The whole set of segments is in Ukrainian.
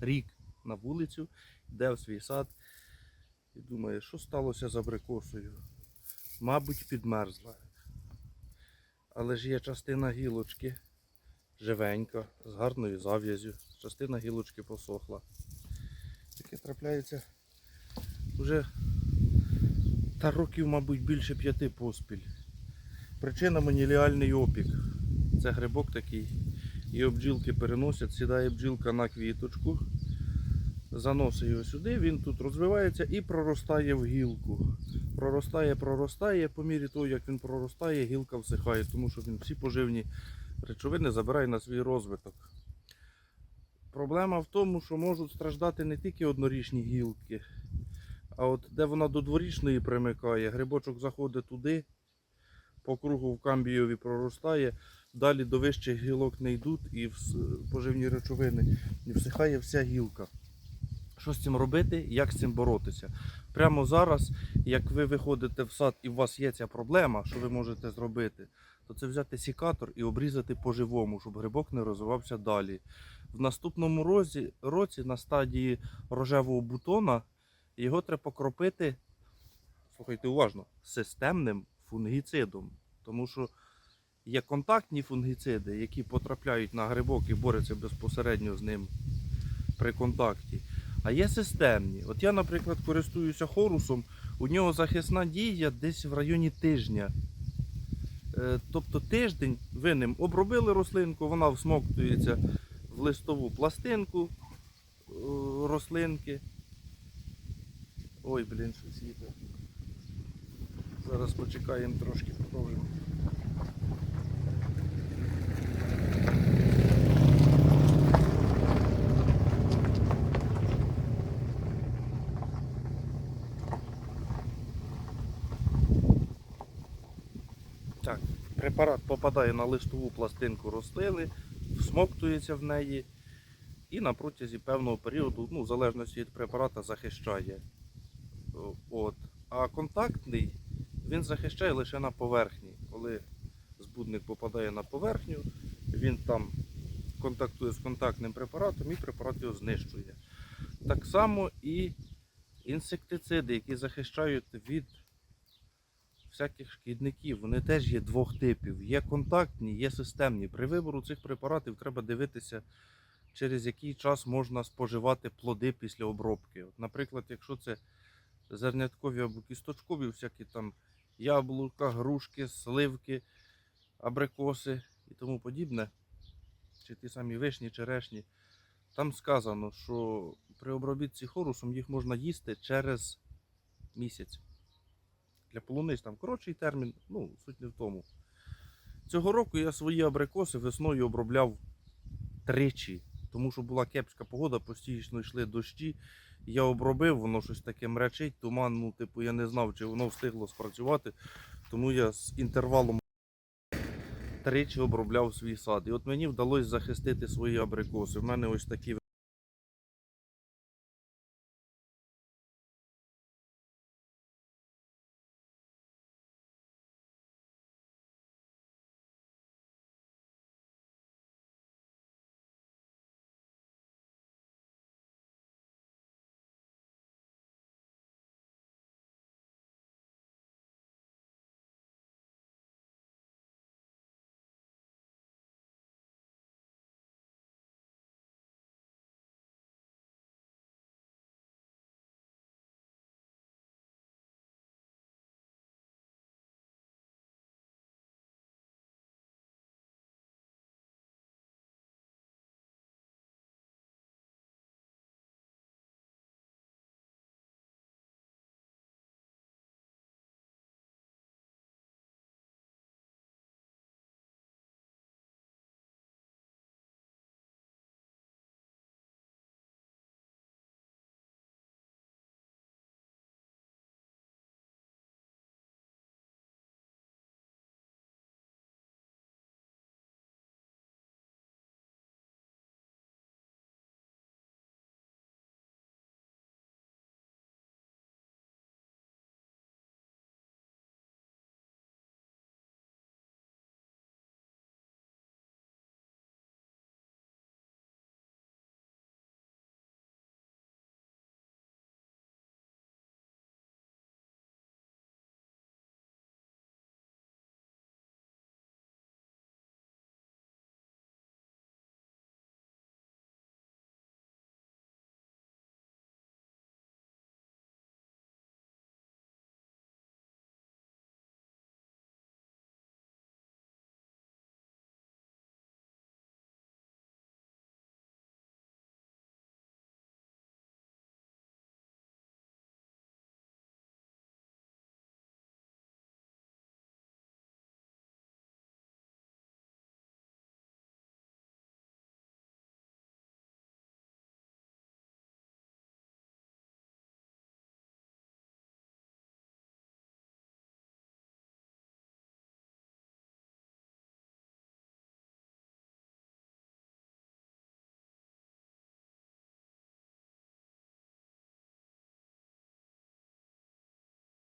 рік на вулицю, йде в свій сад і думає, що сталося з абрикосою. Мабуть, підмерзла. Але ж є частина гілочки живенька, з гарною зав'язю. Частина гілочки посохла. Таке трапляється вже та років, мабуть, більше п'яти поспіль. Причина маніліальний опік. Це грибок такий. І бджілки переносять, сідає бджілка на квіточку, заносить його сюди, він тут розвивається і проростає в гілку. Проростає, проростає, по мірі того, як він проростає, гілка всихає, тому що він всі поживні речовини забирає на свій розвиток. Проблема в тому, що можуть страждати не тільки однорічні гілки, а от де вона до дворічної примикає, грибочок заходить туди, по кругу в камбійові проростає, далі до вищих гілок не йдуть і поживні речовини, і всихає вся гілка. Що з цим робити? Як з цим боротися? Прямо зараз, як ви виходите в сад і у вас є ця проблема, що ви можете зробити, то це взяти сікатор і обрізати по-живому, щоб грибок не розвивався далі. В наступному році, році на стадії рожевого бутона його треба покропити, слухайте уважно, системним фунгіцидом. Тому що є контактні фунгіциди, які потрапляють на грибок і борються безпосередньо з ним при контакті. А є системні. От я, наприклад, користуюся хорусом, у нього захисна дія десь в районі тижня. Е, Тобто тиждень ви ним обробили рослинку, вона всмоктується в листову пластинку е, рослинки. Ой, блін, щось їде. Зараз почекаємо трошки, продовжимо. Так, препарат попадає на листову пластинку рослини, всмоктується в неї і на протязі певного періоду, ну, в залежності від препарата, захищає. От. А контактний він захищає лише на поверхні. Коли збудник попадає на поверхню, він там контактує з контактним препаратом і препарат його знищує. Так само і інсектициди, які захищають від всяких шкідників, вони теж є двох типів. Є контактні, є системні. При вибору цих препаратів треба дивитися, через який час можна споживати плоди після обробки. От, наприклад, якщо це зерняткові або кісточкові, всякі там яблука, грушки, сливки, абрикоси і тому подібне, чи ті самі вишні, черешні, там сказано, що при обробітці хорусом їх можна їсти через місяць. Для полуниць там коротший термін, ну, суть не в тому. Цього року я свої абрикоси весною обробляв тричі, тому що була кепська погода, постійно йшли дощі. Я обробив, воно щось таке мрячить, туман, ну, типу, я не знав, чи воно встигло спрацювати. Тому я з інтервалом тричі обробляв свій сад. І от мені вдалося захистити свої абрикоси. У мене ось такі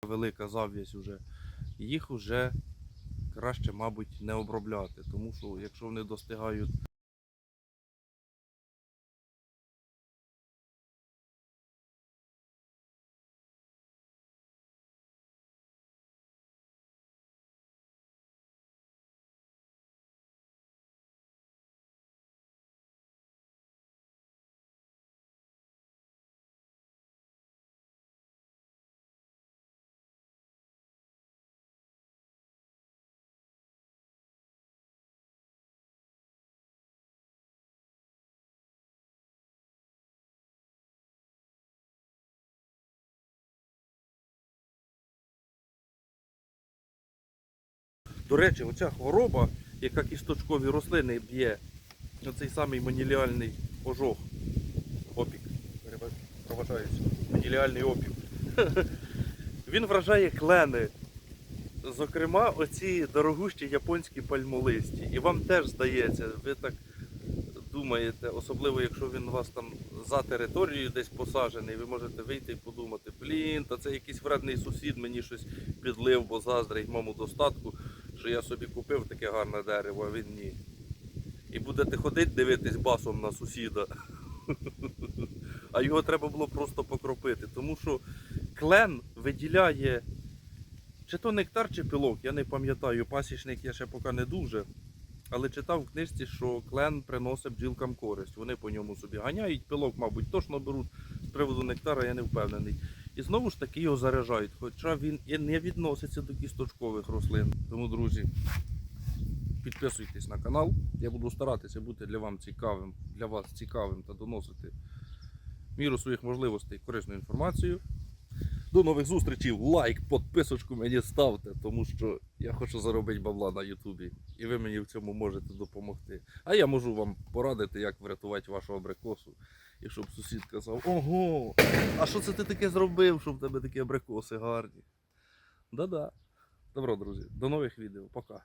велика зав'язь уже, їх вже краще, мабуть, не обробляти, тому що якщо вони достигають До речі, оця хвороба, яка кісточкові рослини б'є, оцей самий маніліальний ожог, опік, переба- маніліальний опік. Він вражає клени. Зокрема, оці дорогущі японські пальмолисті. І вам теж здається, ви так думаєте, особливо якщо він у вас там за територією десь посаджений, ви можете вийти і подумати, блін, та це якийсь вредний сусід мені щось підлив, бо заздрить моєму достатку, що я собі купив таке гарне дерево, а він ні. І будете ходити дивитись басом на сусіда. А його треба було просто покропити, тому що клен виділяє чи то нектар, чи пилок, я не пам'ятаю. Пасічник я ще поки не дуже. Але читав в книжці, що клен приносить бджілкам користь. Вони по ньому собі ганяють, пилок, мабуть, точно беруть. З приводу нектара я не впевнений. І знову ж таки його заряджають, хоча він і не відноситься до кісточкових рослин. Тому, друзі, підписуйтесь на канал. Я буду старатися бути для вам цікавим, для вас цікавим та доносити міру своїх можливостей корисну інформацію. До нових зустрічей. Лайк, підписочку мені ставте, тому що я хочу заробити бабла на Ютубі. І ви мені в цьому можете допомогти. А я можу вам порадити, як врятувати вашу абрикосу. І щоб сусід казав: Ого, а що це ти таке зробив, щоб в тебе такі абрикоси гарні? Да-да. Добро, друзі, до нових відео. Пока.